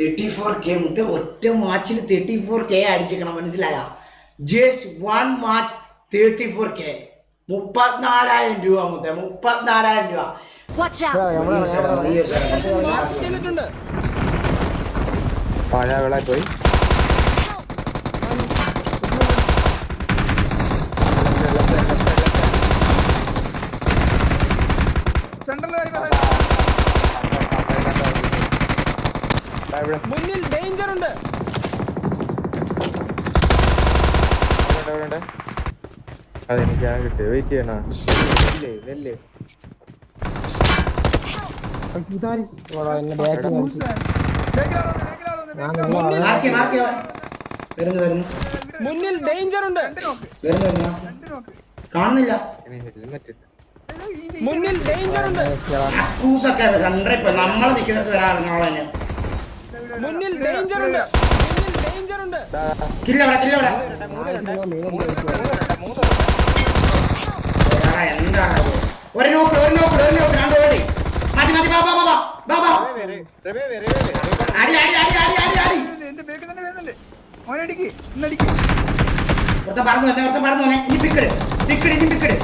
Thirty four K മുത്ത ഒറ്റ മാച്ചിൽ തേർട്ടി ഫോർ കെ അടിച്ചിരിക്കണം മനസ്സിലായ? Just one match thirty four K മുപ്പത്തിനാലായിരം രൂപ മുത്ത മുപ്പത്തിനാലായിരം രൂപ. Watch out! ഈ ഒരു സ്ഥലം, ഈ ഒരു സ്ഥലം. ചെയ്തിട്ടുണ്ട് ആ ഞാൻ വെള്ളായി പോയി സെൻട്രലായി ദാ ഇവിടെ മുന്നിൽ ഡേഞ്ചർ ഉണ്ട്. ഉണ്ട്. അതെനിക്കാണ് കിട്ടിയത്. വെയിറ്റ് ചെയ്യണ? മുന്നിൽ ഡേഞ്ചർ ഉണ്ട്. കാണുന്നില്ല. ഹെൽമെറ്റ് ഇല്ല മുന്നിൽ ഡേഞ്ചർ ഉണ്ട്. ക്രൂസൊക്കെ കണ്ടേ ഇപ്പൊ നമ്മൾ നിൽക്കുന്നത് വരാറുള്ള മുന്നിൽ ഡേഞ്ചർ ഉണ്ട് ഡേഞ്ചർ ഉണ്ട് കില്ലവിടെ കില്ലവിടെ എന്താണ്? ഒരു നോക്ക് ഒരു നോക്ക് ഒരു നോക്ക് രണ്ട് ഓടി. മതി മതി ബാബാ ബാബാ ബാബാ അടി അടി അടി അടി അടി അടി. എന്റെ ബേക്ക് തന്നെ വരുന്നുണ്ട് മോനടിക്ക് ഇന്നടിക്ക്. ഒരുത്തൻ പറന്നു വന്നേ ഒരുത്തൻ പറന്നു വന്നേ. ഇനി പിക്കട് പിക്കട് ഇനി പിക്കട്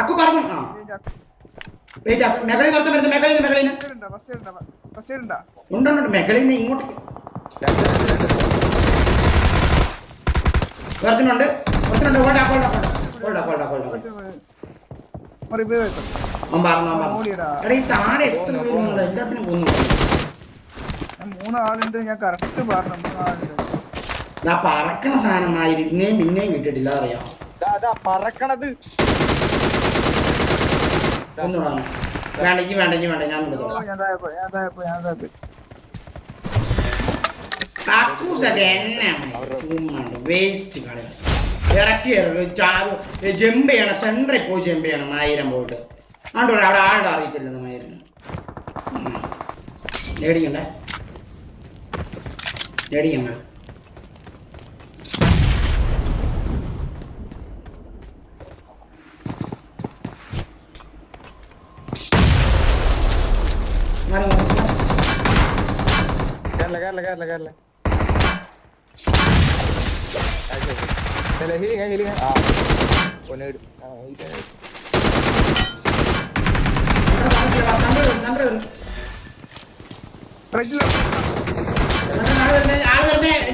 അക്കു പറന്നു ആ. വെയിറ്റ് ആക്ക് മെകളിൽ നിന്ന് ഒരുത്തൻ വരുന്നു മെകളിൽ നിന്ന് മെകളിൽ നിന്ന് ഫസ്റ്റ് ഇടണ്ട ഫസ്റ്റ് ഉണ്ട് ഉണ്ട്, ഉണ്ട് മെകളിൽ നിന്ന് ഇങ്ങോട്ട് ഒരുത്തനുണ്ട് ഒരുത്തനുണ്ട് അവൻ പറഞ്ഞു അവൻ പറഞ്ഞു. ഓടിയെടാ. എടാ ഈ താഴെ എത്ര പേര് എല്ലാത്തിനും പോകുന്നുണ്ട് ഞാൻ മൂന്നാളുണ്ട്. ഞാൻ കറക്റ്റ് പറഞ്ഞു മൂന്നാളുണ്ട്. ഞാൻ പറക്കണ സാധനം ഇരുന്നേം പിന്നെയും കിട്ടിയിട്ടില്ല അറിയാം ദാ ദാ പറക്കണത്. ഒന്നുകൂടെ വന്നോ. വേണ്ട ഇനി വേണ്ട ഇനി വേണ്ട ഞാൻ എടുത്തോളാം കക്കൂസൊക്കെ എന്നെ ചുമ്മാണ്ട് വേസ്റ്റ് കളി. ഇറക്കി ജമ്പ് ചെയ്യണം സെന്ററിൽ പോയി ജമ്പ് ചെയ്യണം മായിരം പോയിട്ട്. ആണ്ടോ അവിടെ ആളുടെ അറിയത്തില്ലെന്ന് മായിരം നേടിക്കണ്ടേ നേടിക്കണ്ട മാറി മാറി. കേരള കേരള കേരള കേരള ഹീലിംഗ് ഹീലിംഗ് ആ ഒന്നേട് ആ ഇത് ഇവിടെ താമസിക്കണ്ട, സെന്ററിൽ വരും, സെന്ററിൽ വരും. റൈറ്റിൽ എന്നിട്ട് ആൾ വരുന്നേ, ആൾ വരുന്നേ,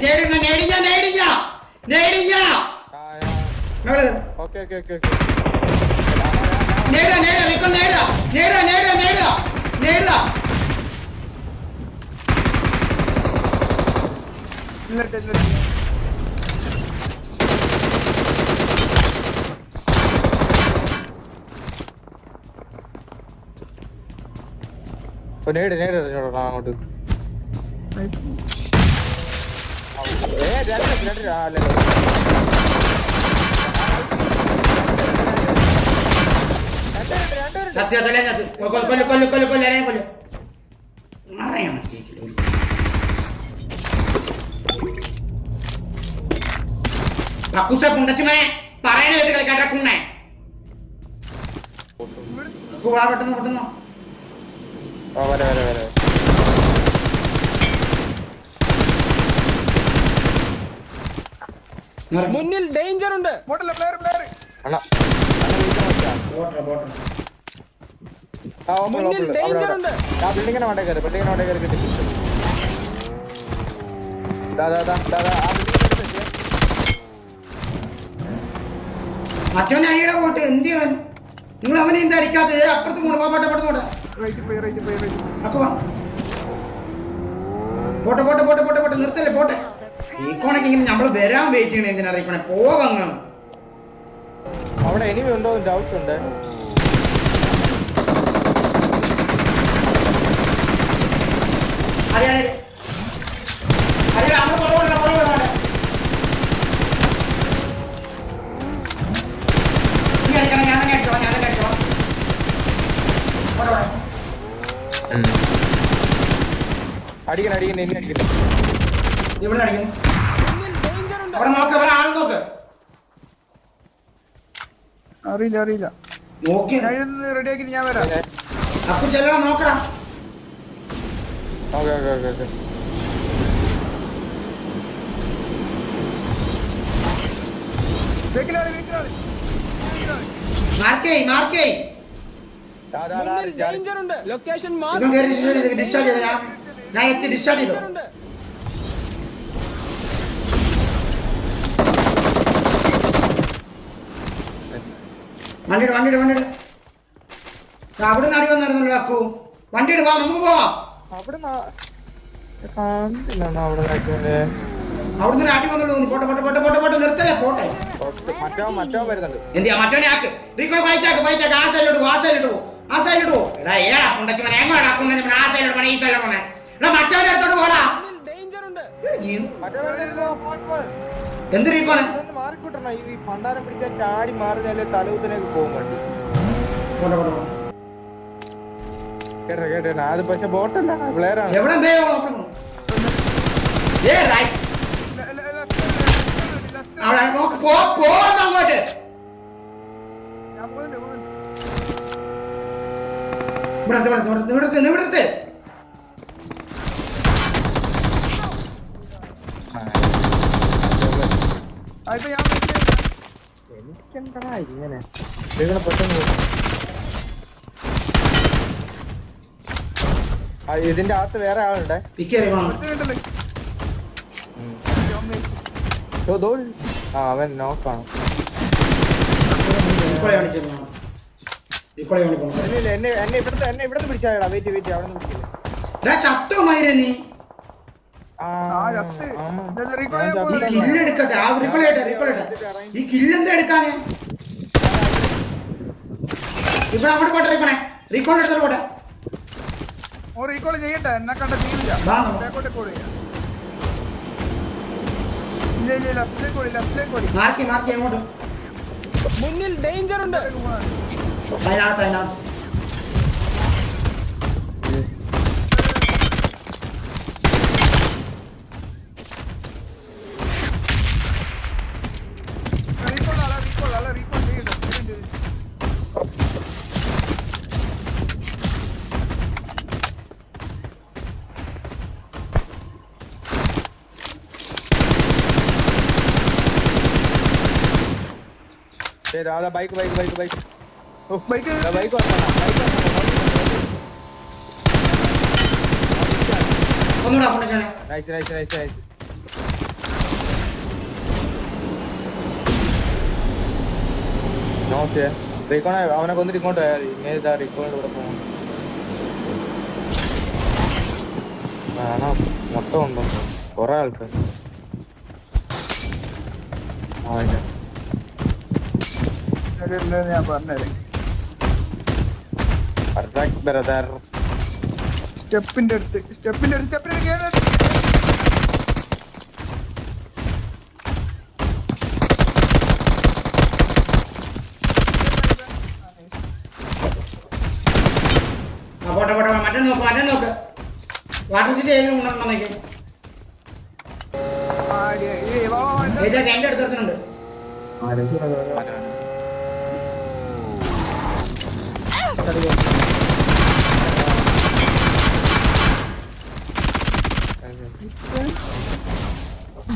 നേടിഞ്ഞ, നേടിഞ്ഞ, ഹീലിംഗ് ഹീലിംഗ് ആ മേളിൽ കയറ്. Okay okay okay okay. നേടുക, നേടുക, റിക്കോ നേടുക, നേടുക, നേടുക, നേടുക, നേടുക. നേട് നേട് എറിഞ്ഞോളാം അങ്ങോട്ട്. ഏ രണ്ട് രണ്ട് ആ കൊല്ലു കൊല്ലു കൊല്ലു കൊല്ലു കൊല്ല്, കൊല്ല്, കൊല്ല്. മറയണം കേക്കിൽ കക്കൂസ പുണ്ടച്ചുമനെ പറയുന്ന കേട്ട് കളിക്കാട്ട കുണ്ണേ. വാ പെട്ടെന്ന് പെട്ടെന്ന് വരെ വരെ വരെ. മുന്നിൽ ഡേഞ്ചർ ഉണ്ട്. മുന്നിൽ ഡേഞ്ചർ ഉണ്ട്. ബിൽഡിങ്ങിനെ വേണ്ട കയറി ബിൽഡിങ്ങിനെ വേണ്ട കയറി കിട്ടി. ദാ ദാ ദാ ദാ ദാ ആ ബിൽഡിങ്ങിനെ മറ്റവൻ അടിയുടെ പോട്ട് എന്ത് ചെയ്യവൻ? നിങ്ങൾ അവനെ എന്താ അടിക്കാത്തത് അപ്പുറത്ത് പോണു പോട്ടെ അപ്പുറത്ത് പോട്ടെ. റൈറ്റ് പോയി റൈറ്റ് പോയി റൈറ്റ് അക്കുവാ പോട്ടെ പോട്ടെ പോട്ടെ പോട്ടെ പോട്ടെ നിർത്തല്ലേ പോട്ടെ. ഈ കോണക്ക് ഇങ്ങനെ നമ്മൾ വരാൻ വെയിറ്റ് ചെയ്യണേ എന്തിനാ അറിയിക്കണേ പോവങ്ങ്. അവിടെ എനിമി ഉണ്ടോ? ഡൗട്ട് ഉണ്ട്. അറിയാതെ അടിക്കണം അടിക്കണം ഇനി അടിക്കണം. ഇവിടെ അടിക്കുന്നു? അവിടെ നോക്ക് ഇവിടെ ആൾ നോക്ക്. അറിയില്ല അറിയില്ല. ഡിസ്ചാർജ് ചെയ്തു ഞാൻ എത്തി ഡിസ്ചാർജ് ചെയ്തോ വണ്ടിയുടെ വണ്ടിയുടെ വണ്ടിയുടെ. അവിടെ നടി വന്നിരുന്നല്ലോ അക്കു വണ്ടിയുടെ വാ നമുക്ക് പോവാം? അവിടുന്ന് ഒരു അടി വന്നുള്ളൂ പോട്ടെ പോട്ടെ പോട്ടെ പോട്ടെ പോട്ടെ പോട്ടെ. എന്തിയാ മറ്റോനെ ആക്ക്. റീക്കോ ഫൈറ്റ് ആക്ക് ഫൈറ്റ് ആക്ക്. ആ സൈഡിലോട്ട് പോ ആ സൈഡിലോട്ട് പോ. ആ സൈഡിലോട്ട് പോ. എടാ ഏടാ കൊണ്ടച്ചു എങ്ങോട്ടാ ആ സൈഡിലോട്ട് പോണേ ഈ സൈഡിലോട്ട് പോണേ. മറ്റവന്റെ അടുത്തോട്ട് പോടാ. എന്ത് ഇതൊന്ന് മാറിക്കൂട്ടണം ഈ പണ്ടാരം പിടിച്ചാൽ ചാടി മാറിഞ്ഞാലേ തലവുത്തിലേക്ക് പോകും വണ്ടി. കേട്ടോ കേട്ടോ അത് പക്ഷെ ബോട്ടല്ല പ്ലെയർ ആണ് എവിടെ എന്തേ നോക്കുന്നു ഏ റൈറ്റ് ലെഫ്റ്റ് അവിടെ നോക്ക് പോ പോന്ന് അങ്ങോട്ട് ഞാൻ പോകുന്നുണ്ട് പോകുന്നുണ്ട് ഇവിടെ അടുത്ത്, ഇവിടെ അടുത്ത്, ഇവിടെ അടുത്ത്, ഇവിടെ അടുത്ത്. ആ ഇപ്പൊ ഞാൻ എനിക്കെന്താ ഇങ്ങനെ? പെട്ടെന്ന് ഇതിന്റെ അകത്ത് വേറെ ആളുണ്ട്? അവൻ നോക്കാണ് എന്നെ ഇവിടുത്തെ എന്നെ ഇവിടുന്ന് പിടിച്ചാടാ വെയിറ്റ് വെയിറ്റ് അവിടെ നിന്ന് പിടിച്ചില്ല ചത്തോ മൈരേ നീ? ഈ. കില്ല് എടുക്കട്ടെ ആ റിക്കോളേട്ടെ റിക്കോളേട്ടെ ഈ കില്ല് എന്താ എടുക്കാന്? ഇവിടെ അങ്ങോട്ട് പോട്ടെ റിക്കോണേ റീകോൾ എടുത്തോട്ട് പോട്ടെ. ഓ റീകോൾ ചെയ്യട്ടെ എന്നെ കണ്ട ചെയ്യില്ല. ബാക്കോട്ടെ കോൾ ഇല്ല ഇല്ല ലെഫ്റ്റിലേക്ക് ഓടി ലെഫ്റ്റിലേക്ക് ഓടി. മാർക്കി മാർക്കി അങ്ങോട്ട്. മുന്നിൽ ഡേഞ്ചർ ഉണ്ട്. അതിനകത്ത് അതിനകത്ത്. അതാ ബൈക്ക് ബൈക്ക് ബൈക്ക് ബൈക്ക് ഓ bike bike nice nice nice nice നോക്കിയേ റീക്കോണെ അവനെ കൊന്നിട്ട് ഇങ്ങോട്ട് പോയാൽ ഇങ്ങനെ ഇതാ റീക്കോണിന്റെ കൂടെ പോകും വേണം? മൊത്തം ഉണ്ടോ? കൊറേ ആൾക്കാർ ആ ഇല്ല. ഞാൻ പറഞ്ഞുതരാം. സ്റ്റെപ്പിന്റെ അടുത്ത് സ്റ്റെപ്പിന്റെ അടുത്ത് സ്റ്റെപ്പിന്റെ കേറി. ആ പോട്ടെ പോട്ടെ മറ്റേ നോക്ക് മറ്റേ നോക്ക്. വാട്ടർ സിറ്റി ആയാലും ഉണ്ടെന്നേക്ക് ഇതൊക്കെ എന്റെ അടുത്ത് ഒരുത്തനുണ്ട്.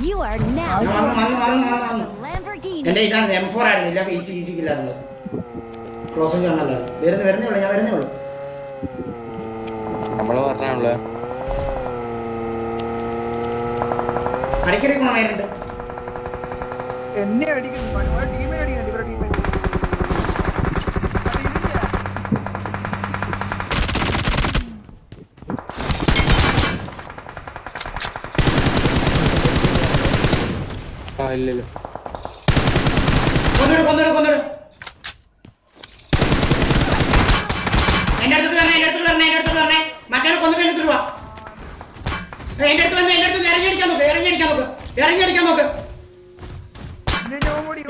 You are now വന്നു ഇതാണ് എം ഫോർ ആയിരുന്നു. ഇല്ല പി സി ഈസി സിക്കില്ലായിരുന്നു ക്ലോസ് കാണാനല്ല വരുന്നു വരുന്നേ ഉള്ളൂ ഞാൻ വരുന്നേ ഉള്ളൂ. നമ്മൾ പറഞ്ഞാണല്ലേ അടിക്കറി ഗുണമായിട്ടുണ്ട് എന്നെ അടിക്കുന്നു. ടീമിനെ അടിക്കുന്നുണ്ട് ഇവരുടെ ടീമിനെ ആ ഇല്ല കൊന്നിട് കൊന്നിട് കൊന്നിട്. എന്റെ അടുത്ത് വരണേ എന്റെ അടുത്ത് വരണേ എന്റെ അടുത്ത് വരണേ. മറ്റേ കൊന്നിട്ട് എന്റെ അടുത്ത് വാ. എന്റെ അടുത്ത് വന്ന് എന്റെ അടുത്ത് ഇറങ്ങി അടിക്കാൻ നോക്ക് ഇറങ്ങി അടിക്കാൻ നോക്ക്.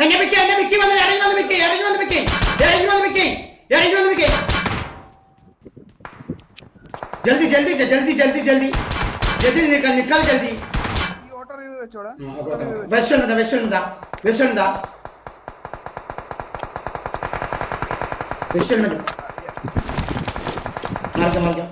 എന്നെ പിക്ക് എന്നെ പിക്ക് വന്ന് ഇറങ്ങി വന്ന് പിക്ക് ഇറങ്ങി വന്ന് പിക്ക്. ഇറങ്ങി വന്ന് പിക്ക് ഇറങ്ങി വന്ന് വിക്കി ജൽദി ജൽദി जल्दी ജൽദി ജൽദി ജൽദി. ജൽദി നിക്കൽ നിക്കൽ വെച്ചോളാം വെസ്റ്റ് എന്താ വെസ്റ്റ് എന്താ വെസ്റ്റ് എന്താ വെസ്റ്റ് എന്താ മാറിക്കാം മാറിക്കാം.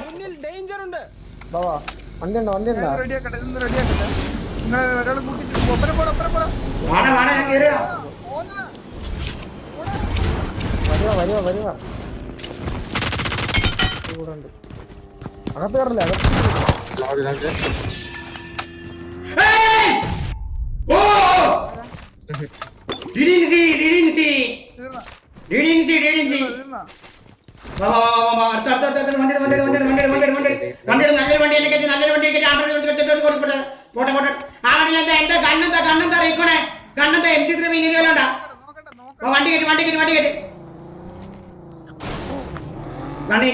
വണ്ടി ഉണ്ട്. വണ്ടി ഉണ്ടോ വണ്ടി ഉണ്ടോ? റെഡിയാക്കട്ടെ റെഡിയാക്കട്ടെ നിങ്ങൾ ഒരാൾ കൂട്ടിട്ട് ഒപ്പന പോടാ ഒപ്പന പോടാ വാടാ വാടാ ഞാൻ പോന്നാ. വരുക വരുക വരുക കൂടെ ഉണ്ട് അകത്ത് കയറില്ല അകത്ത് നല്ലൊരു വണ്ടി എന്നെ കയറ്റി നല്ലൊരു വണ്ടി കയറ്റി ആ വണ്ടിയിൽ എന്താ എന്താ കണ്ണെന്താ കണ്ണെന്താ റീക്കോണേ കണ്ണെന്താ എം ജി ത്രീ നോക്കട്ടെ വണ്ടി കയറ്റി വണ്ടി കയറ്റി വണ്ടി കയറ്റി. വണ്ടി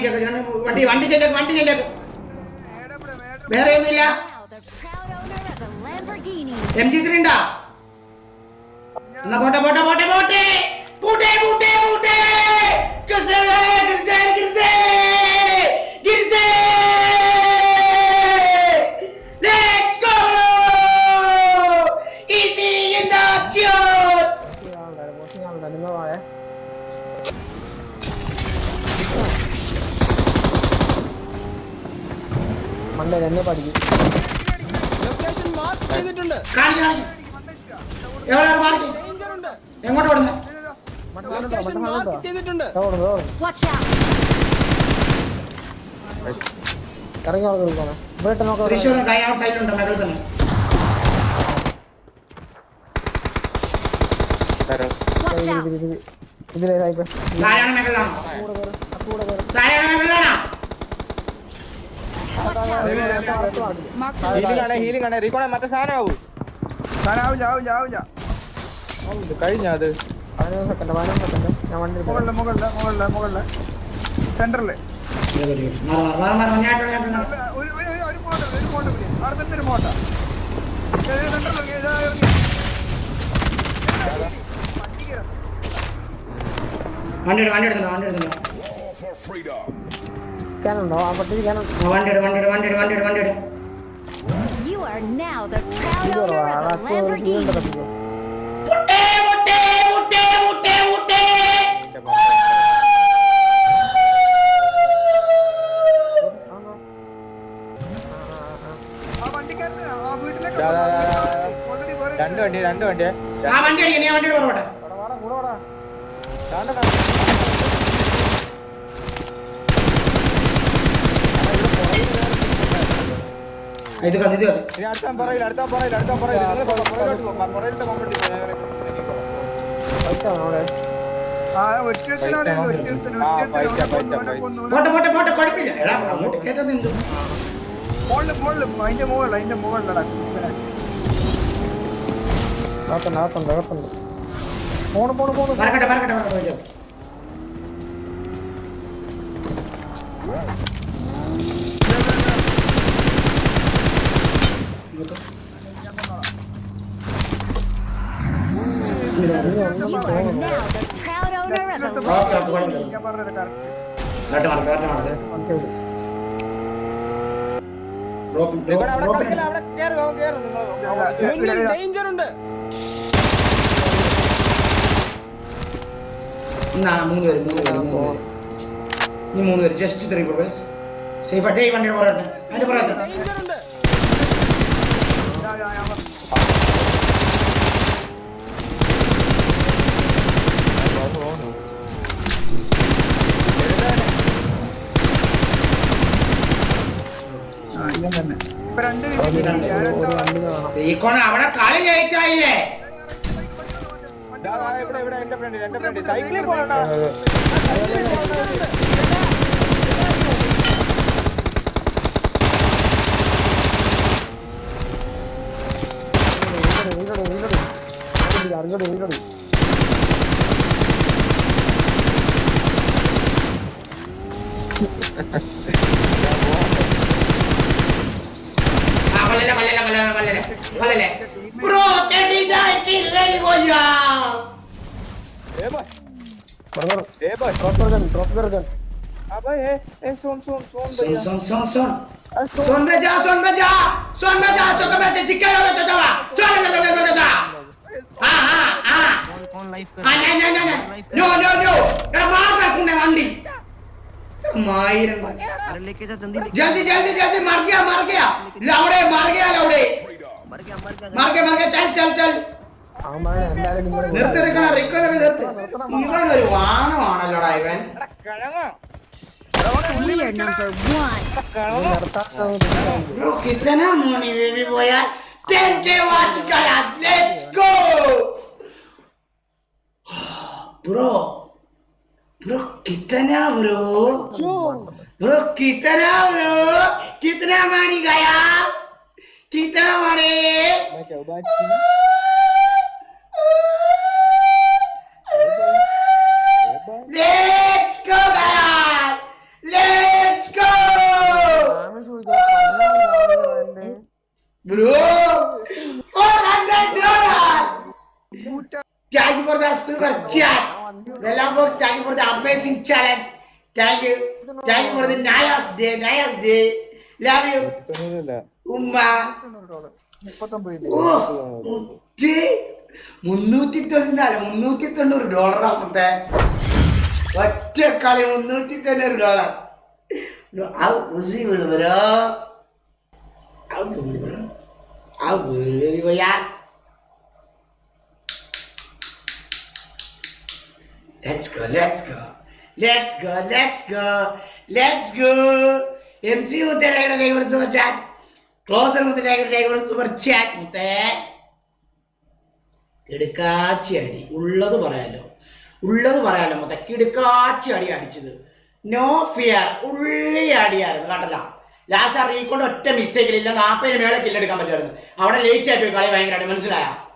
വണ്ടി ചെല്ലേക്ക് വണ്ടി ചെല്ലേക്ക് വേറെ ഒന്നുമില്ല എം ജി ത്രീ ഉണ്ടാ? എന്നാ പോട്ടെ പോട്ടെ പോട്ടെ പോട്ടെ. പൂട്ടെ പൂട്ടെ പൂട്ടെ. ഡേഞ്ചർ ഉണ്ട്. എങ്ങോട്ട് ഓടുന്നു. ഇറങ്ങി കൊടുക്കണം ഇവിടെ നോക്കാം. സൈഡിലുണ്ട് മെഡൽ ഹീലിംഗ് ആണ് റീക്കോണെ മറ്റേ സാധനം ആവൂ ആവില്ല ആവില്ല. ആവില്ല കഴിഞ്ഞ അത്? പതിനൊന്ന് സെക്കൻഡ് പതിനൊന്ന് സെക്കൻഡ് ഞാൻ വണ്ടി. മുകളിൽ മുകളിൽ മുകളിൽ മുകളിൽ. സെന്ററിൽ. ഒരു ഒരു ഒരു- ഒരു ഒരു മോട്ട പിടി അവിടെ തന്നെ ഒരു മോട്ട സെന്ററിൽ ഇതാ ഇറങ്ങി. വണ്ടി കയറാം വണ്ടി എടു വണ്ടി ആ പട്ടി ക്യാനുണ്ടോ വണ്ടി എടു വണ്ടി എടു വണ്ടി എടു വണ്ടി എടു വണ്ടി എടു. You are now the proud owner of a Lamborghini. രണ്ട് വണ്ടി രണ്ട് വണ്ടി. ആ വണ്ടി അടിക്കാൻ ആ വണ്ടി പുറകോട്ടെ ഇത് കത്തി ഇത് കത്തി ഇനി അടുത്ത പറയില്ല അടുത്ത പറയില്ല അടുത്ത പറയില്ല നിങ്ങൾ പുറയിലോട്ട് പോ പുറയിലത്തെ കോമ്പറ്റി ആ ഒറ്റത്തിനോട് ഒറ്റത്തിന് ആ, ഒറ്റത്തിന് പൈസ, പൈസ, കൊന്നു പൈസ. പോട്ടെ പോട്ടെ പോട്ടെ കുഴപ്പമില്ല. എടാ അങ്ങോട്ട് കേട്ടത് എന്തു? മുകളിൽ മുകളിൽ അതിന്റെ മുകളിൽ അതിന്റെ മുകളിലടാ. അകത്തുണ്ട് അകത്തുണ്ട് അകത്തുണ്ട് പോണു പോണ് പോണ്. പറക്കട്ടെ പറക്കട്ടെ പറക്കട്ടെ പോയിക്കോ. ഇങ്ങോട്ട്. You are now the proud owner of a okay okay കുഴപ്പമില്ല ഞാൻ പറഞ്ഞത് correct. Correct mark correct mark ശരി ഡ്രോപ്പ് ഇവിടെ അവിടെ ഡ്രോപ്പ് കളിക്കില്ല അവിടെ കേറ് അവൻ കേറ് നിങ്ങൾ മുന്നിൽ ഡേഞ്ചർ ഉണ്ട് മൂന്ന് പേര് മൂന്ന് പേര് മൂന്ന് പേര്. നീ മൂന്ന് പേര് ജസ്റ്റ് ത്രീ പ്രൊബൈൽസ് സേഫ് ഈ വണ്ടിയുടെ പുറത്ത് അതിന്റെ പുറത്ത് ഡേഞ്ചർ ഉണ്ട് ഞാൻ- ഞാൻ- ഞാൻ പറഞ്ഞു. ആ, ഇവൻ തന്നെ. ഇപ്പൊ രണ്ട്. റീക്കോൺ അവിടെ കളി ലേറ്റ് ആയില്ലേ? വണ്ടി ദാ, ദാ, വണ്ടി ഇവിടെ vale, vale, vale. Vale, vale. Bro, teddy 19, very good, बे जा सुन बे जा सुन बे जा सुन बे जा चिक्का हो तो जावा चल चल चल चल जा हां मार जल्दी जल्दी मर गया मर गया लौड़े मर गया लौड़े മറക്ക മറക്ക ചൽ ചൽ ചൽ. നിർത്തി നിൽക്കണ റിക്കോനൊക്കെ നിർത്ത്. ഇവൻ ഒരു വാണമാണല്ലോടാ ഇവൻ. കിത്തന മോണി ബേബി പോയാൽ 10k വാച്ച് കരാ ലെറ്റ്സ് ഗോ ബ്രോ ब्रो कितना ब्रो? ब्रो कितना ब्रो? कितना मारी गया? कितना money? You challenge thank you thank you for the you day the day love Nice day. Love you. തൊണ്ണൂറല്ല ഉമ്മ. മുന്നൂറ്റി തൊണ്ണൂറ് മുന്നൂറ്റി തൊണ്ണൂറ് ഡോളറാ മുത്തേ. ഒറ്റ കളി മുന്നൂറ്റി തൊണ്ണൂറ് ഡോളർ അത് പോസിബിൾ ബ്രോ അത് പോസിബിൾ അത് പോസിബിൾ പോയാ Let's go, let's go. Let's go, let's go. Let's go. MC മുത്തരയുടെ കൈവർ സൂപ്പർ ചാറ്റ് ക്ലോസർ മുത്തരയുടെ കൈവർ സൂപ്പർ ചാറ്റ് മുത്തേ. കിടുക്കാച്ചി അടി. ഉള്ളത് പറയാലോ. ഉള്ളത് പറയാലോ മുത്ത. കിടുക്കാച്ചി അടി അടിച്ചത്. നോ ഫിയർ ഉള്ളി അടിയായിരുന്നു. കണ്ടല്ല? ലാസ്റ്റ് ആ റീക്കോണ്ട് ഒറ്റ മിസ്റ്റേക്കിലില്ല നാൽപ്പതിന് മേലെ കില്ലെടുക്കാൻ പറ്റുമായിരുന്നു അവിടെ ലേറ്റ് ആയി പോയി കളി ഭയങ്കരമായിട്ട്. മനസ്സിലായ?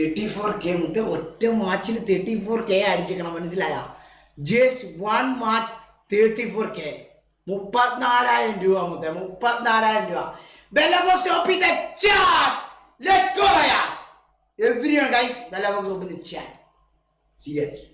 തേർട്ടി ഫോർ കെ മുത്ത ഒറ്റ മാച്ചിൽ തേർട്ടി ഫോർ കെ അടിച്ചിരിക്കണം മനസ്സിലായ? Just one match thirty four K മുപ്പത്തിനാലായിരം രൂപ മുത്ത മുപ്പത്തിനാലായിരം രൂപ. Bella box open the chat let's go yes guys Bella box open the chat seriously